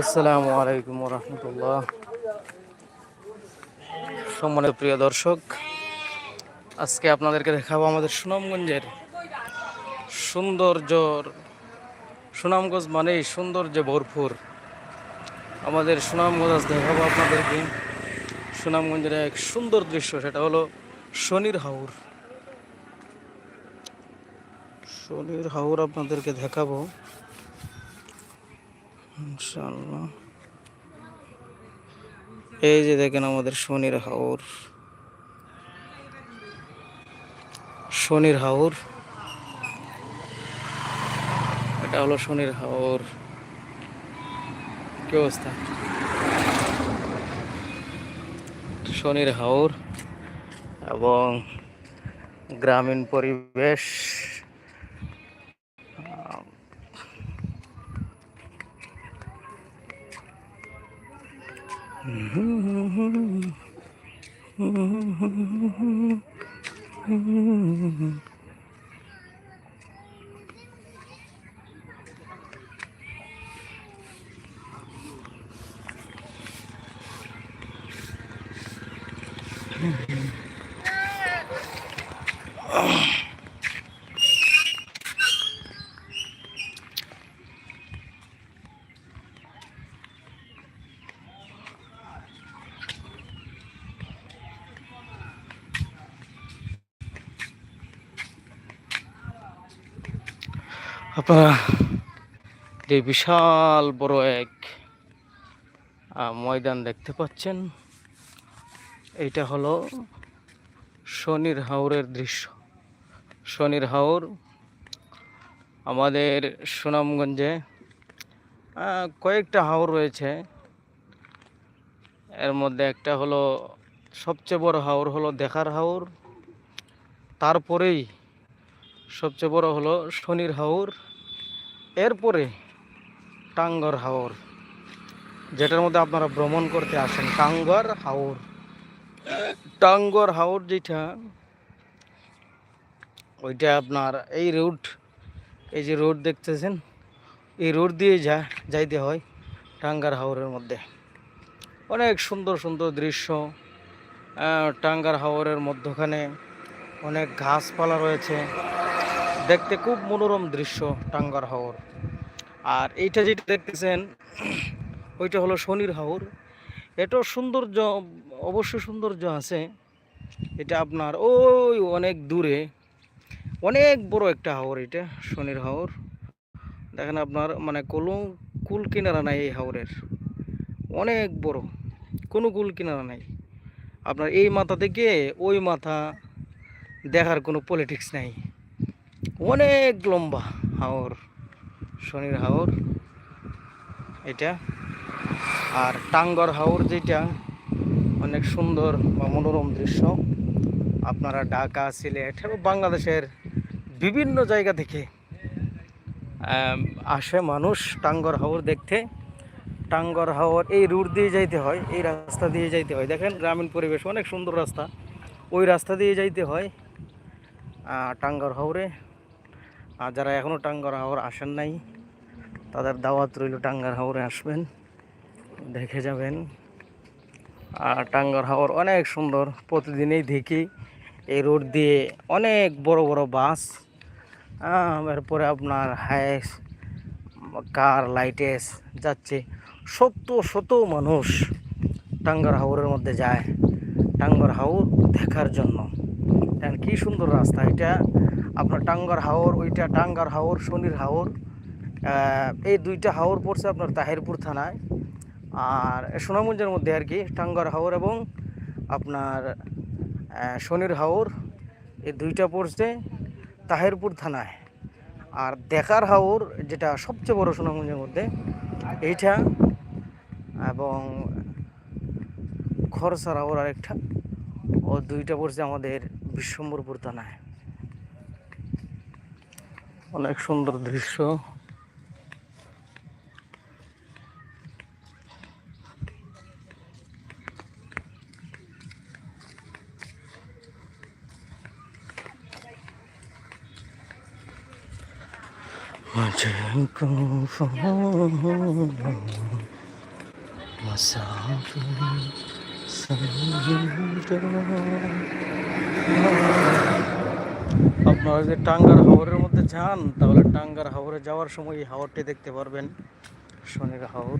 আসসালামু আলাইকুম সম্মানিত প্রিয় দর্শক, আজকে আপনাদেরকে দেখাবো আমাদের সুনামগঞ্জের সৌন্দর্য সুনামগঞ্জ মানেই সৌন্দর্যে ভরপুর। আমাদের সুনামগঞ্জ দেখাবো আপনাদেরকে। সুনামগঞ্জের এক সুন্দর দৃশ্য, সেটা হলো শনির হাউর শনির হাউর আপনাদেরকে দেখাবো। এই যে দেখেন আমাদের শনির হাওর। শনির হাওর। এটা হলো শনির হাওর। কি অবস্থা? শনির হাওর এবং গ্রামীণ পরিবেশ আপনারা এই বিশাল বড় এক ময়দান দেখতে পাচ্ছেন। এইটা হলো শনির হাওরের দৃশ্য। শনির হাওর আমাদের সুনামগঞ্জে কয়েকটা হাওর রয়েছে। এর মধ্যে একটা হলো, সবচেয়ে বড় হাওর হলো দেখার হাওর। তারপরেই সবচেয়ে বড় হলো শনির হাওর, এরপরে টাঙ্গর হাওর, যেটার মধ্যে আপনারা ভ্রমণ করতে আসেন। টাঙ্গর হাওর। টাঙ্গর হাওর যেটা, ওইটা আপনার এই রুট এই যে রোড দেখতেছেন, এই রোড দিয়ে যা, যাইতে হয় টাঙ্গার হাওরের মধ্যে। অনেক সুন্দর সুন্দর দৃশ্য। টাঙ্গার হাওরের মধ্যখানে অনেক ঘাসপালা রয়েছে। দেখতে খুব মনোরম দৃশ্য টাঙ্গার হাওর। আর এইটা যেটা দেখতেছেন, ওইটা হলো শনির হাওর। এটাও সৌন্দর্য, অবশ্য সৌন্দর্য আছে। এটা আপনার ওই অনেক দূরে, অনেক বড় একটা হাওর এটা, শনির হাওর। দেখেন আপনার মানে কোনো কুল কিনারা নাই এই হাওরের। অনেক বড়, কোনো কুল কিনারা নাই। আপনার এই মাথা থেকে ওই মাথা দেখার কোনো পলিটিক্স নাই। অনেক লম্বা হাওর, শনির হাওর এটা। আর টাঙ্গর হাওর যেটা, অনেক সুন্দর বা মনোরম দৃশ্য। আপনারা ঢাকা, সিলেট এবং বাংলাদেশের বিভিন্ন জায়গা থেকে আসে মানুষ টাঙ্গর হাওর দেখতে। টাঙ্গর হাওর এই রুট দিয়ে যাইতে হয়, এই রাস্তা দিয়ে যাইতে হয়। দেখেন গ্রামীণ পরিবেশ, অনেক সুন্দর রাস্তা। ওই রাস্তা দিয়ে যাইতে হয় টাঙ্গর হাওরে। আর যারা এখনও টাঙ্গার হাওর আসেন নাই, তাদের দাওয়াত রইল টাঙ্গার হাওরে আসবেন, দেখে যাবেন। আর টাঙ্গার হাওর অনেক সুন্দর, প্রতিদিনই দেখি এই রোড দিয়ে অনেক বড় বড় বাস। এরপরে আপনার হাইস, কার, লাইটেস যাচ্ছে, শত শত মানুষ টাঙ্গার হাওরের মধ্যে যায় টাঙ্গার হাওর দেখার জন্য। কি সুন্দর রাস্তা এটা। আপনার টাঙ্গার হাওর, ওইটা টাঙ্গার হাওর, শনির হাওর এই দুইটা হাওর পড়ছে আপনার তাহিরপুর থানায়। আর সোনামগঞ্জের মধ্যে আর কি, টাঙ্গার হাওর এবং আপনার শনির হাওর, এই দুইটা পড়ছে তাহিরপুর থানায়। আর দেখার হাওর, যেটা সবচেয়ে বড় সুনামগঞ্জের মধ্যে, এইটা এবং খরসার হাওর আরেকটা, ও দুইটা পড়ছে আমাদের বিশ্বম্বরপুর থানায়। অনেক সুন্দর দৃশ্য। مسافر سمجھو আপনারা যদি টাঙ্গার হাওরের মধ্যে যান, তাহলে টাঙ্গার হাওরে যাওয়ার সময় এই হাওরটি দেখতে পারবেন শনির হাওর।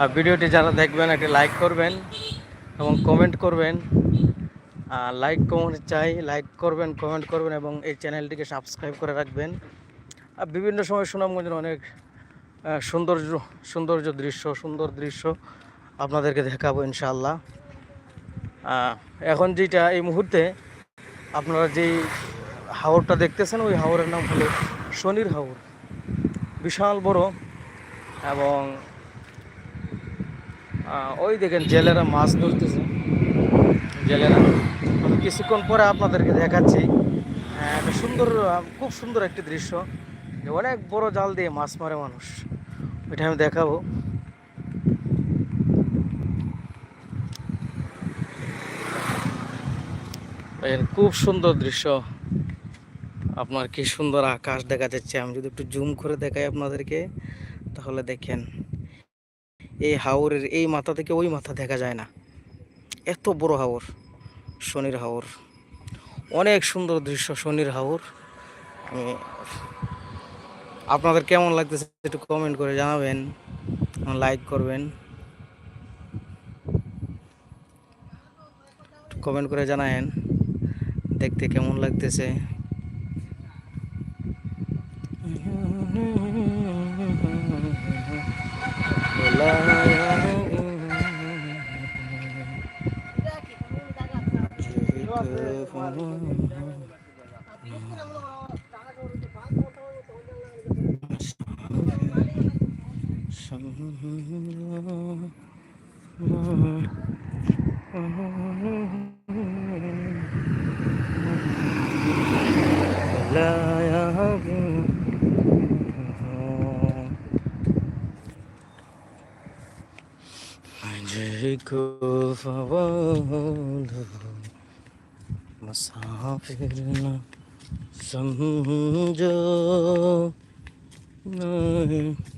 আর ভিডিওটি যারা দেখবেন, একটি লাইক করবেন এবং কমেন্ট করবেন। লাইক কমেন্ট চাই, লাইক করবেন, কমেন্ট করবেন এবং এই চ্যানেলটিকে সাবস্ক্রাইব করে রাখবেন। আর বিভিন্ন সময় সুনামগঞ্জের অনেক সৌন্দর্য সৌন্দর্য দৃশ্য, সুন্দর দৃশ্য আপনাদেরকে দেখাবো ইনশাআল্লাহ। এখন যেটা এই মুহূর্তে আপনারা যেই হাওরটা দেখতেছেন, ওই হাওরের নাম হলো শনির হাওর। বিশাল বড় এবং ওই দেখেন জেলেরা মাছ ধরতেছে। জেলেরা। আমি কিছুক্ষণ পরে আপনাদেরকে দেখাচ্ছি একটা সুন্দর, খুব সুন্দর একটি দৃশ্য অনেক বড় জাল দিয়ে মাছ মারে মানুষ। ওইটা আমি দেখাবো। খুব সুন্দর দৃশ্য। আপনার কি সুন্দর আকাশ দেখা যাচ্ছে। আমি যদি একটু জুম করে দেখাই আপনাদেরকে, তাহলে দেখেন, এই হাওরের এই মাথা থেকে ওই মাথা দেখা যায় না। এত বড় হাওর, শনির হাওর। অনেক সুন্দর দৃশ্য, শনির হাওর। আমি আপনাদের কেমন লাগতেছে একটু কমেন্ট করে জানাবেন লাইক করবেন। কমেন্ট করে জানায়েন, দেখতে কেমন লাগতেছে। मुझको फवाद मुसाफिर न समझो नहीं আয়া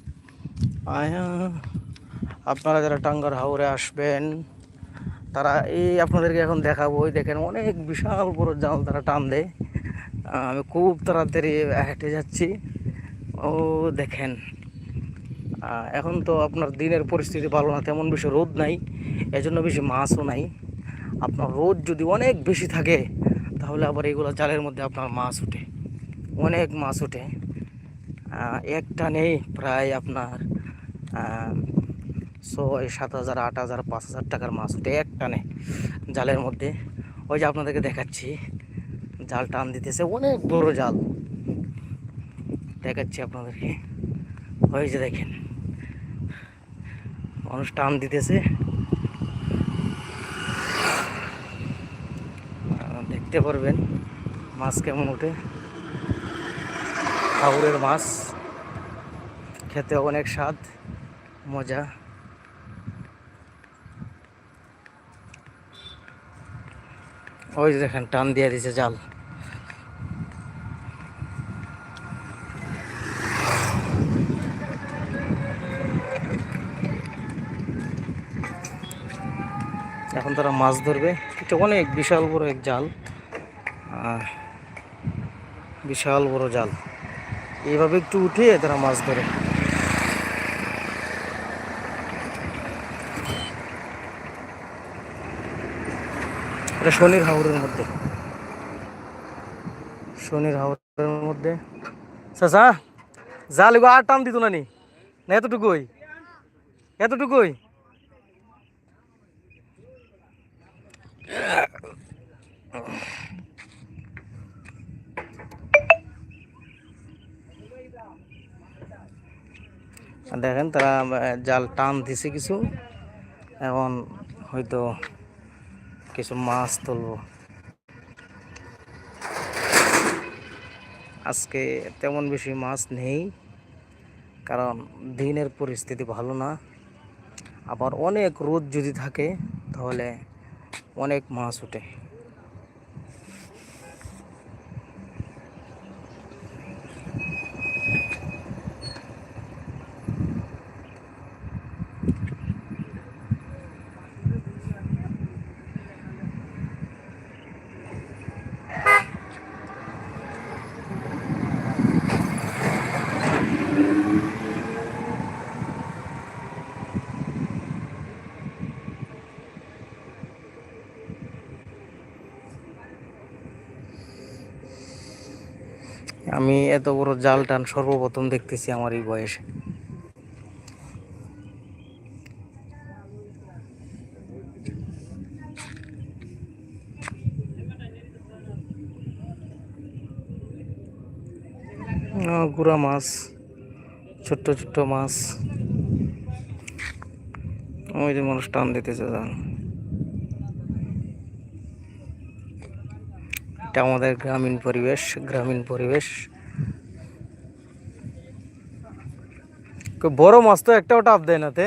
আপনারা যারা টাঙ্গার হাওরে আসবেন, তারা এই আপনাদেরকে এখন দেখাবো। ওই দেখেন অনেক বিশাল বড় জাল তারা টান দেয় আমি খুব তাড়াতাড়ি হেঁটে যাচ্ছি। ও দেখেন এখন তো আপনার দিনের পরিস্থিতি ভালো না, তেমন বেশি রোদ নাই, এজন্য বেশি মাছও নাই। আপনার রোদ যদি অনেক বেশি থাকে, তাহলে আবার এগুলো জালের মধ্যে আপনার মাছ ওঠে। অনেক মাছ ওঠে। একটা নেই, প্রায় আপনার আহ, ছয় সাত হাজার আট হাজার পাঁচ হাজার টাকার মাছ ওঠে এক টানে জালের মধ্যে। ওই যে আপনাদেরকে দেখাচ্ছি জাল টান দিতেছে অনেক বড় জাল। দেখাচ্ছি আপনাদেরকে। ওই যে দেখেন মানুষ টান দিতেছে। দেখতে পারবেন মাছ কেমন ওঠে হাওরের মাছ খেতে অনেক স্বাদ। মজা। ওই দেখেন, টান দিয়ে দিছে জাল। এখন তারা মাছ ধরবে। এটা অনেক বিশাল বড় এক জাল। বিশাল বড় জাল। এইভাবে একটু উঠিয়ে তারা মাছ ধরে। এটা শনির হাওরের মধ্যে। শনির হাওরের মধ্যে। চাচা জাল এগো আর টান দিত না নি? না এতটুকুই? এতটুকুই? দেখেন তারা জাল টান দিছে কিছু। এখন হয়তো কিছু মাছ তুলব। আজকে তেমন বেশি মাছ নেই, কারণ দিনের পরিস্থিতি ভালো না। আবার অনেক রোদ যদি থাকে, তাহলে অনেক মাছ ওঠে আমি এত বড় জাল টান সর্বপ্রথম দেখতেছি আমার এই বয়সে। গুড়া মাছ, ছোট্ট ছোট্ট মাছ। ওই যে মানুষ টান দিতেছে জান এটা আমাদের গ্রামীণ পরিবেশ গ্রামীণ পরিবেশ। কই বড় মাছ তো একটাও টাপ দেয় না তে।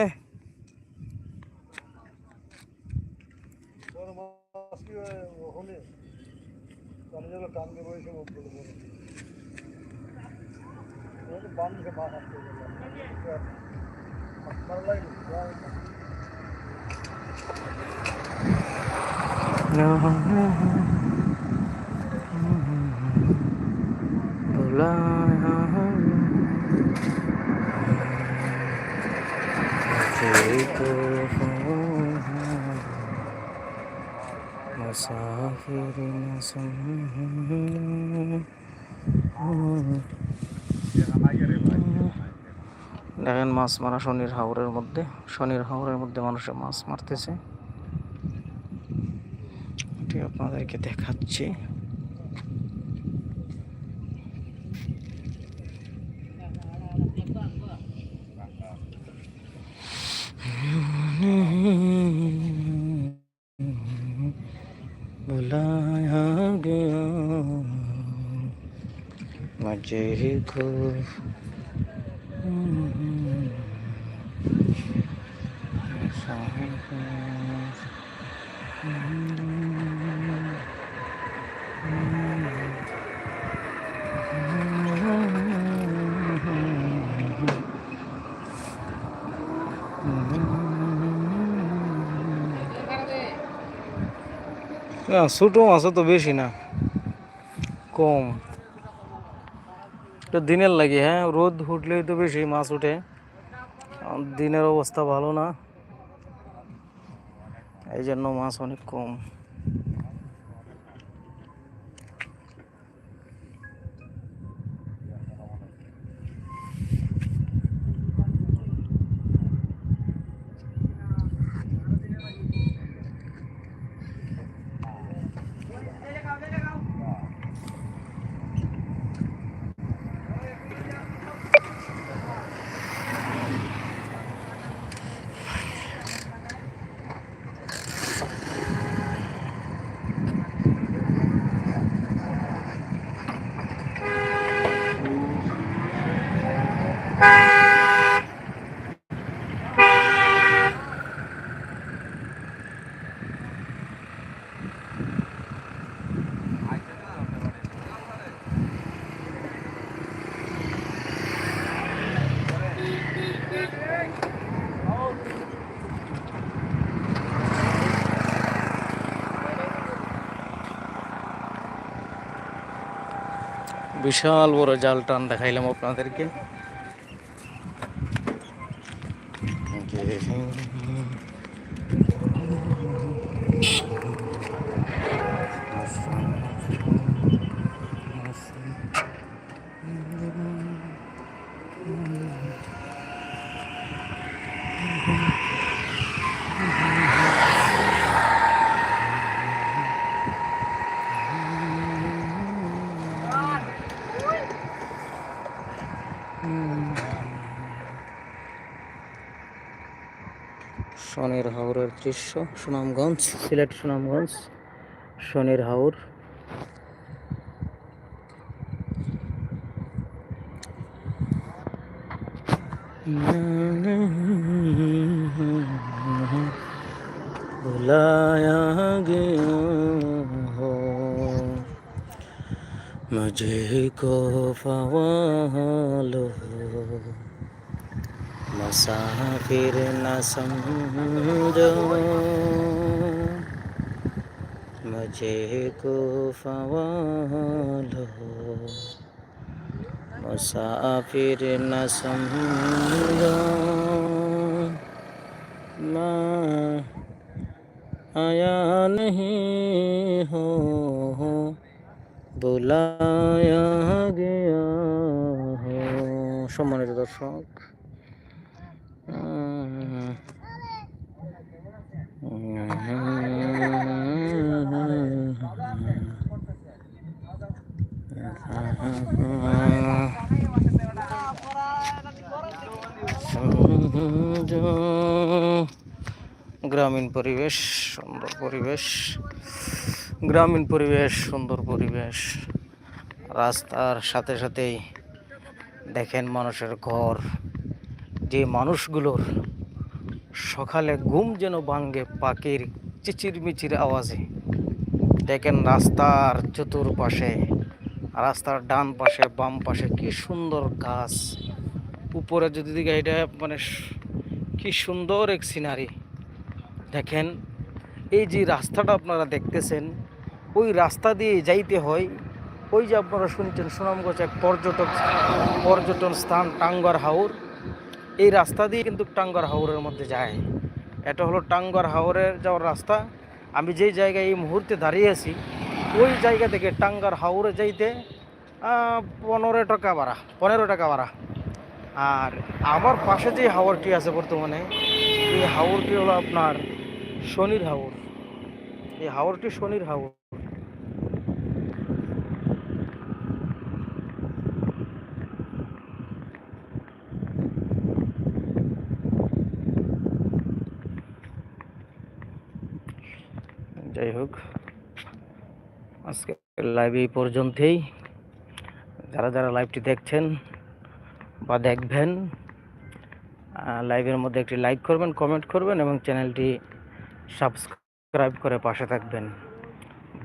দেখেন মাছ মারা শনির হাওরের মধ্যে, শনির হাওরের মধ্যে মানুষের মাছ মারতেছে। এটি আপনাদেরকে দেখাচ্ছি। মুঝেকো ছোটো মাছও তো বেশি না কম। এটা দিনের লাগে হ্যাঁ রোদ উঠলেই তো বেশি মাছ উঠে আর দিনের অবস্থা ভালো না এই জন্য মাছ অনেক কম বিশাল বড় জাল টান দেখাইলাম আপনাদেরকে। শনির হাওরের দৃশ্য সুনামগঞ্জ সিলেট সুনামগঞ্জ শনির হাওর না, না, बुलाया गया हो मुझे को फवालो मुसाफिर न समझो मुझे को फवालो मुसाफिर न समझो मैं आया नहीं हो বুলায়া গিয়া হো সম্মানিত দর্শক গ্রামীণ পরিবেশ, সুন্দর পরিবেশ, গ্রামীণ পরিবেশ, সুন্দর পরিবেশ। রাস্তার সাথে সাথেই দেখেন মানুষের ঘর। যে মানুষগুলোর সকালে ঘুম যেন ভাঙ্গে পাখির চিচির মিচির আওয়াজে। দেখেন রাস্তার চতুর্পাশে, রাস্তার ডান পাশে, বাম পাশে কি সুন্দর গাছ। উপরে যদি এটা মানে কি সুন্দর এক সিনারি। দেখেন, এই যে রাস্তাটা আপনারা দেখতেছেন, ওই রাস্তা দিয়ে যাইতে হয়, ওই যে আপনারা শুনছেন সুনামগঞ্জ এক পর্যটক, পর্যটন স্থান টাঙ্গার হাওর। এই রাস্তা দিয়ে কিন্তু টাঙ্গার হাওরের মধ্যে যায়। এটা হলো টাঙ্গার হাওরের যাওয়ার রাস্তা। আমি যেই জায়গায় এই মুহূর্তে দাঁড়িয়ে আছি, ওই জায়গা থেকে টাঙ্গার হাওরে যাইতে পনেরো টাকা ভাড়া, পনেরো টাকা ভাড়া। আর আমার পাশে যে হাওরটি আছে বর্তমানে, এই হাওরটি হলো আপনার শনির হাওর। এই হাওরটি শনির হাওর। যাই হোক আজকে লাইভ এই পর্যন্তই। যারা যারা লাইভটি দেখছেন বা দেখবেন লাইভের মধ্যে একটি লাইক করবেন কমেন্ট করবেন এবং চ্যানেলটি সাবস্ক্রাইব করে পাশে থাকবেন।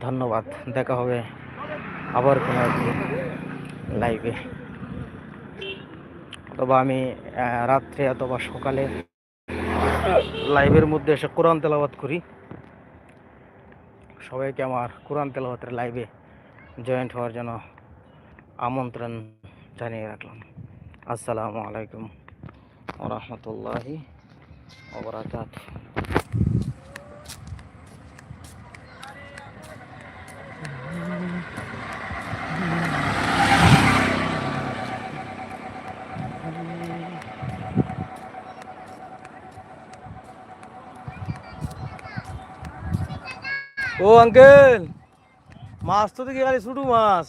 ধন্যবাদ। দেখা হবে আবার কোনো লাইভে অথবা আমি রাত্রে অথবা সকালে লাইভের মধ্যে এসে কোরআন তেলাওয়াত করি। সবাইকে আমার কোরআন তেলাওয়াতের লাইভে জয়েন্ট হওয়ার জন্য আমন্ত্রণ জানিয়ে রাখলাম। আসসালামু আলাইকুম ওরহমতুল্লাহি ওবরাকাত ও আঙ্কেল মাছ তো দেখি খালি শুধু মাছ।